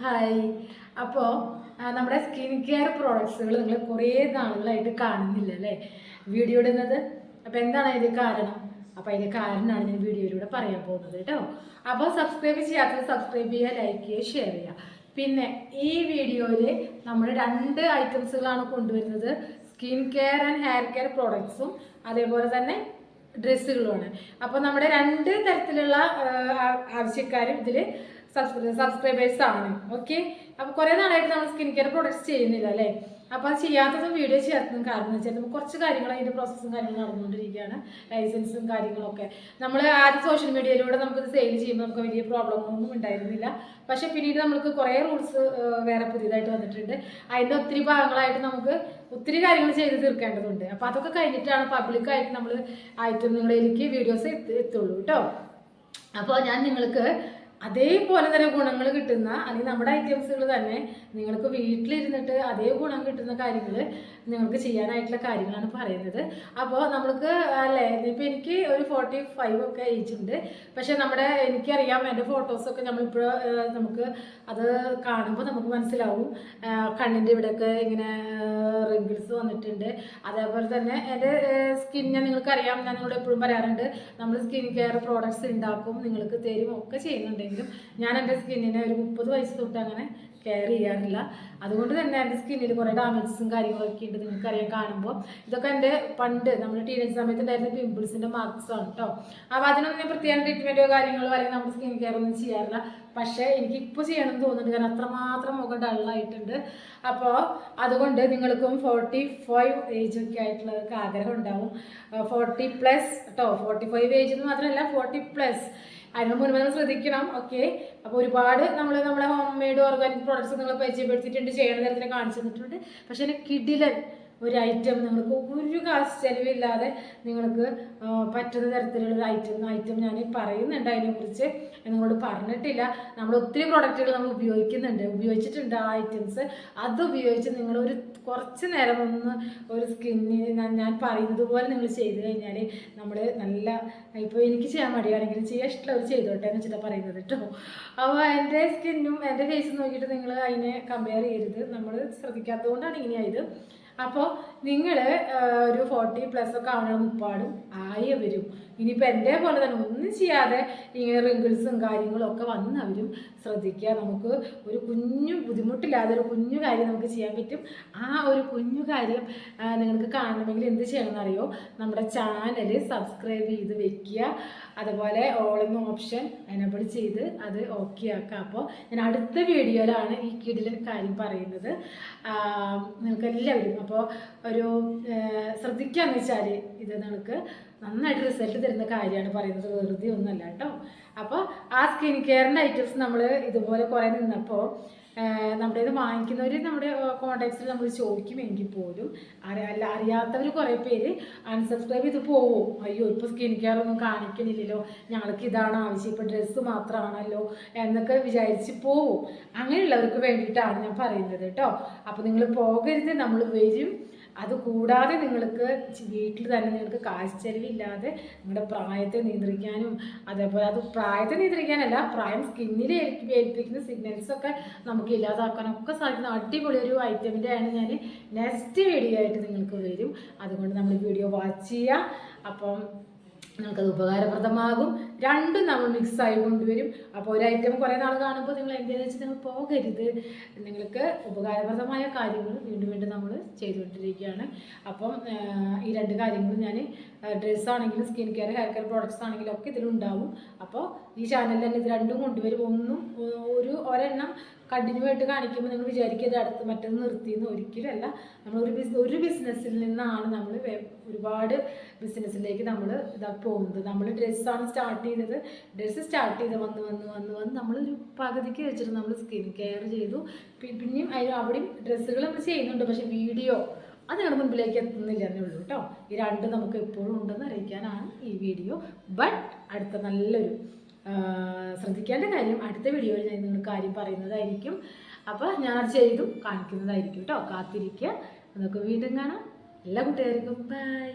Hi അപ്പോൾ നമ്മുടെ skin care പ്രോഡക്ട്സുകൾ നിങ്ങൾ കുറേ നാളുകളായിട്ട് കാണുന്നില്ല അല്ലേ വീഡിയോ ഇടുന്നത്. അപ്പോൾ എന്താണ് അതിന്റെ കാരണം? അപ്പോൾ അതിന്റെ കാരണമാണ് ഞാൻ വീഡിയോയിലൂടെ പറയാൻ പോകുന്നത് കേട്ടോ. അപ്പോൾ സബ്സ്ക്രൈബ് ചെയ്യാത്തത് സബ്സ്ക്രൈബ് ചെയ്യുക ലൈക്ക് ചെയ്യുക ഷെയർ ചെയ്യുക. പിന്നെ ഈ വീഡിയോയിൽ നമ്മൾ രണ്ട് ഐറ്റംസുകളാണ് കൊണ്ടുവരുന്നത്. Skin care and hair care പ്രോഡക്ട്സും അതേപോലെ തന്നെ ഡ്രസ്സുകളുമാണ് അപ്പോൾ നമ്മുടെ രണ്ട് തരത്തിലുള്ള ആവശ്യക്കാരും ഇതിൽ സബ്സ്ക്രൈബേഴ്സ് ആണ്. ഓക്കെ അപ്പോൾ കുറേ നാളായിട്ട് നമ്മൾ സ്കിൻ കെയർ പ്രൊഡക്ട്സ് ചെയ്യുന്നില്ല അല്ലേ? അപ്പോൾ അത് ചെയ്യാത്തതും വീഡിയോ ചെയ്യാത്തതും കാരണം എന്ന് വെച്ചാൽ നമുക്ക് കുറച്ച് കാര്യങ്ങൾ അതിന്റെ പ്രോസസ്സും കാര്യങ്ങളും നടന്നുകൊണ്ടിരിക്കുകയാണ്. ലൈസൻസും കാര്യങ്ങളൊക്കെ. നമ്മൾ ആദ്യം സോഷ്യൽ മീഡിയയിലൂടെ നമുക്കിത് സെയിൽ ചെയ്യുമ്പോൾ നമുക്ക് വലിയ പ്രോബ്ലമൊന്നും ഉണ്ടായിരുന്നില്ല. പക്ഷേ പിന്നീട് നമുക്ക് കുറേ റൂൾസ് വേറെ പുതിയതായിട്ട് വന്നിട്ടുണ്ട്. അതിന്റെ ഒത്തിരി ഭാഗങ്ങളായിട്ട് നമുക്ക് ഒത്തിരി കാര്യങ്ങൾ ചെയ്ത് തീർക്കേണ്ടതുണ്ട്. അപ്പോൾ അതൊക്കെ കഴിഞ്ഞിട്ടാണ് പബ്ലിക്കായിട്ട് നമ്മൾ ആയിട്ട് നിങ്ങളിലേക്ക് വീഡിയോസ് എത്തുള്ളൂ കേട്ടോ അപ്പോൾ ഞാൻ നിങ്ങൾക്ക് അതേപോലെ തന്നെ ഗുണങ്ങൾ കിട്ടുന്ന അല്ലെങ്കിൽ നമ്മുടെ ഐറ്റംസുകൾ തന്നെ നിങ്ങൾക്ക് വീട്ടിലിരുന്നിട്ട് അതേ ഗുണം കിട്ടുന്ന കാര്യങ്ങൾ നിങ്ങൾക്ക് ചെയ്യാനായിട്ടുള്ള കാര്യങ്ങളാണ് പറയുന്നത്. അപ്പോൾ നമ്മൾക്ക് അല്ലേ ഇപ്പം എനിക്ക് ഒരു ഫോർട്ടി ഫൈവ് ഒക്കെ ഏജ് ഉണ്ട്. പക്ഷെ നമ്മുടെ എനിക്കറിയാം എന്റെ ഫോട്ടോസൊക്കെ നമ്മളിപ്പോൾ നമുക്ക് അത് കാണുമ്പോൾ നമുക്ക് മനസ്സിലാവും. കണ്ണിന്റെ ഇവിടെയൊക്കെ ഇങ്ങനെ റിങ്കിൾസ് വന്നിട്ടുണ്ട്. അതേപോലെ തന്നെ എന്റെ സ്കിൻ ഞാൻ നിങ്ങൾക്കറിയാം ഞാൻ നിങ്ങളോട് എപ്പോഴും പറയാറുണ്ട്. നമ്മൾ സ്കിൻ കെയർ പ്രോഡക്ട്സ് ഉണ്ടാക്കും നിങ്ങൾക്ക് തരും ഒക്കെ ചെയ്യുന്നുണ്ടെങ്കിലും ഞാൻ എന്റെ സ്കിന്നിനെ ഒരു മുപ്പത് വയസ്സ് തൊട്ട് അങ്ങനെ കെയർ ചെയ്യാറില്ല. അതുകൊണ്ട് തന്നെ എന്റെ സ്കിന്നിൽ കുറേ ഡാമേജസും കാര്യങ്ങളൊക്കെ ഉണ്ട് നിങ്ങൾക്കറിയാം കാണുമ്പോൾ. ഇതൊക്കെ എന്റെ പണ്ട് നമ്മുടെ ടീനേജ് സമയത്ത് ഉണ്ടായിരുന്ന പിമ്പിൾസിന്റെ മാർക്സ് ആണ് കേട്ടോ അപ്പോൾ അതിനൊന്നും ഞാൻ പ്രത്യേകം ട്രീറ്റ്മെന്റോ കാര്യങ്ങളോ അല്ലെങ്കിൽ നമ്മുടെ സ്കിൻ കെയർ ഒന്നും ചെയ്യാറില്ല. പക്ഷേ എനിക്ക് ഇപ്പോൾ ചെയ്യണമെന്ന് തോന്നുന്നുണ്ട്. കാരണം അത്രമാത്രം മുഖം ഡള്ളായിട്ടുണ്ട് അപ്പോൾ അതുകൊണ്ട് നിങ്ങൾക്കും ഫോർട്ടി ഫൈവ് ഏജ് ഒക്കെ ആയിട്ടുള്ളവർക്ക് ആഗ്രഹം ഉണ്ടാവും. ഫോർട്ടി പ്ലസ് കേട്ടോ ഫോർട്ടി ഫൈവ് ഏജ് എന്ന് മാത്രമല്ല ഫോർട്ടി പ്ലസ് അതിന് മുൻപ് നമ്മൾ ശ്രദ്ധിക്കണം. ഓക്കെ അപ്പോൾ ഒരുപാട് നമ്മൾ നമ്മുടെ ഹോം മെയ്ഡ് ഓർഗാനിക് പ്രോഡക്ട്സ് നിങ്ങൾ പരിചയപ്പെടുത്തിയിട്ടുണ്ട് ചെയ്യണ തരത്തിൽ കാണിച്ചു തന്നിട്ടുണ്ട്. പക്ഷേ കിഡിലൻ ഒരു ഐറ്റം നിങ്ങൾക്ക് ഒരു കാശ് ചെലവില്ലാതെ നിങ്ങൾക്ക് പറ്റുന്ന തരത്തിലുള്ള ഐറ്റം ഐറ്റം ഞാൻ പറയുന്നുണ്ട് അതിനെക്കുറിച്ച്. നിങ്ങളോട് പറഞ്ഞിട്ടില്ല. നമ്മൾ ഒത്തിരി പ്രോഡക്റ്റുകൾ നമ്മൾ ഉപയോഗിക്കുന്നുണ്ട്. ഉപയോഗിച്ചിട്ടുണ്ട് ആ ഐറ്റംസ് അത് ഉപയോഗിച്ച് നിങ്ങൾ ഒരു കുറച്ച് നേരം ഒന്ന് ഒരു സ്കിന്നിന് ഞാൻ പറയുന്നത് പോലെ നിങ്ങൾ ചെയ്ത് കഴിഞ്ഞാൽ നമ്മൾ നല്ല ഇപ്പോൾ എനിക്ക് ചെയ്യാൻ മടിയാണെങ്കിൽ ചെയ്യാൻ ഇഷ്ടമുള്ളവർ ചെയ്തോട്ടെ എന്ന് വെച്ചിട്ടാണ് പറയുന്നത് കേട്ടോ അപ്പോൾ എന്റെ സ്കിന്നും എന്റെ ഫേസും നോക്കിയിട്ട് നിങ്ങൾ അതിനെ കമ്പയർ ചെയ്യരുത്. നമ്മൾ ശ്രദ്ധിക്കാത്തതുകൊണ്ടാണ് ഇങ്ങനെയായത്. അപ്പോൾ നിങ്ങൾ ഒരു ഫോർട്ടി പ്ലസ് ഒക്കെ ആവണ മുപ്പാടും ആയി വരും. ഇനിയിപ്പോൾ എന്റെ പോലെ തന്നെ ഒന്നും ചെയ്യാതെ ഇങ്ങനെ റിങ്കിൾസും കാര്യങ്ങളും ഒക്കെ വന്നവരും ശ്രദ്ധിക്കുക. നമുക്ക് ഒരു കുഞ്ഞു ബുദ്ധിമുട്ടില്ലാതെ ഒരു കുഞ്ഞു കാര്യം നമുക്ക് ചെയ്യാൻ പറ്റും. ആ ഒരു കുഞ്ഞു കാര്യം നിങ്ങൾക്ക് കാണണമെങ്കിൽ എന്ത് ചെയ്യണം അറിയോ? നമ്മുടെ ചാനൽ സബ്സ്ക്രൈബ് ചെയ്ത് വെക്കുക. അതുപോലെ ഓൾ ഓപ്ഷൻ എനബിൾ ചെയ്ത് അത് ഓക്കെ ആക്കുക. അപ്പോൾ ഞാൻ അടുത്ത വീഡിയോയിലാണ് ഈ കിടിലൻ കാര്യം പറയുന്നത്. നിങ്ങൾക്ക് എല്ലാവരും അപ്പോൾ ഒരു ശ്രദ്ധിക്കാന്ന് വെച്ചാൽ ഇത് നിങ്ങൾക്ക് നന്നായിട്ട് റിസൾട്ട് തരുന്ന കാര്യമാണ് പറയുന്നത്. വെറുതെ ഒന്നുമല്ല കേട്ടോ. അപ്പോൾ ആ സ്കിൻ കെയറിന്റെ ഐറ്റംസ് നമ്മൾ ഇതുപോലെ കുറേ നിന്നപ്പോൾ നമ്മുടെ ഇത് വാങ്ങിക്കുന്നവർ നമ്മുടെ കോണ്ടാക്ട്സിൽ നമ്മൾ ചോദിക്കുമെങ്കിൽ പോലും. അല്ല അറിയാത്തവർ കുറേ പേര് അൺസബ്സ്ക്രൈബ് ചെയ്ത് പോവും. അയ്യോ ഇപ്പോൾ സ്കിൻ കെയർ ഒന്നും കാണിക്കണില്ലല്ലോ. ഞങ്ങൾക്ക് ഇതാണ് ആവശ്യം. ഇപ്പോൾ ഡ്രസ്സ് മാത്രമാണല്ലോ എന്നൊക്കെ വിചാരിച്ച് പോവും. അങ്ങനെയുള്ളവർക്ക് വേണ്ടിയിട്ടാണ് ഞാൻ പറയുന്നത് കേട്ടോ. അപ്പോൾ നിങ്ങൾ പോകരുത്. നമ്മൾ വരും. അത് കൂടാതെ നിങ്ങൾക്ക് വീട്ടിൽ തന്നെ നിങ്ങൾക്ക് കാശ് നിങ്ങളുടെ പ്രായത്തെ നിയന്ത്രിക്കാനും അതേപോലെ അത് പ്രായത്തെ നിയന്ത്രിക്കാനല്ല പ്രായം സ്കിന്നിൽ ഏൽപ്പിക്കുന്ന സിഗ്നൽസൊക്കെ നമുക്ക് ഇല്ലാതാക്കാനൊക്കെ സാധിക്കുന്ന അടിപൊളി ഒരു ഐറ്റമിന്റെ ആണ് ഞാൻ നെക്സ്റ്റ് വീഡിയോ ആയിട്ട് നിങ്ങൾക്ക് വരും. അതുകൊണ്ട് നമ്മൾ വീഡിയോ വാച്ച് ചെയ്യുക. അപ്പം നിങ്ങൾക്കത് ഉപകാരപ്രദമാകും. രണ്ടും നമ്മൾ മിക്സ് ആയി കൊണ്ടുവരും. അപ്പോൾ ഒരു ഐറ്റം കുറേ നാൾ കാണുമ്പോൾ നിങ്ങൾ എന്തെന്ന് വെച്ചാൽ നിങ്ങൾ പോകരുത്. നിങ്ങൾക്ക് ഉപകാരപ്രദമായ കാര്യങ്ങൾ വീണ്ടും വീണ്ടും നമ്മൾ ചെയ്തുകൊണ്ടിരിക്കുകയാണ്. അപ്പം ഈ രണ്ട് കാര്യങ്ങളും ഞാൻ ഡ്രസ്സ് ആണെങ്കിലും skin care hair care products ആണെങ്കിലും ഒക്കെ ഇതിലുണ്ടാവും അപ്പോൾ ഈ ചാനലിൽ തന്നെ ഇത് രണ്ടും കൊണ്ടുവരും. ഒന്നും ഒരു ഒരെണ്ണം കണ്ടിന്യൂ ആയിട്ട് കാണിക്കുമ്പോൾ നിങ്ങൾ വിചാരിക്കരുത് അടുത്ത് മറ്റൊന്ന് നിർത്തിയെന്ന് ഒരിക്കലും അല്ല. നമ്മൾ ഒരു ബിസ് ഒരു ബിസിനസ്സിൽ നിന്നാണ് നമ്മൾ ഒരുപാട് ബിസിനസ്സിലേക്ക് നമ്മൾ ഇതാ പോകുന്നത്. നമ്മൾ ഡ്രസ്സാണ് സ്റ്റാർട്ട് ചെയ്തത് ഡ്രസ്സ് സ്റ്റാർട്ട് ചെയ്ത് വന്ന് വന്ന് വന്ന് വന്ന് നമ്മളൊരു പകുതിക്ക് വെച്ചിട്ട് നമ്മൾ സ്കിൻ കെയർ ചെയ്തു. പിന്നെയും അതിന് അവിടെയും ഡ്രസ്സുകൾ നമ്മൾ ചെയ്യുന്നുണ്ട്. പക്ഷേ വീഡിയോ അത് ഞങ്ങളുടെ മുൻപിലേക്ക് എത്തുന്നില്ല എന്നേ ഉള്ളൂ കേട്ടോ ഈ രണ്ട് നമുക്ക് എപ്പോഴും ഉണ്ടെന്ന് അറിയിക്കാനാണ് ഈ വീഡിയോ. ബട്ട് അടുത്ത നല്ലൊരു ശ്രദ്ധിക്കേണ്ട കാര്യം അടുത്ത വീഡിയോയിൽ ഞാൻ നിങ്ങൾക്ക് കാര്യം പറയുന്നതായിരിക്കും. അപ്പോൾ ഞാനത് ചെയ്തു കാണിക്കുന്നതായിരിക്കും കേട്ടോ കാത്തിരിക്കുക. നമുക്ക് വീണ്ടും കാണാം. എല്ലാ കൂട്ടുകാർക്കും ബൈ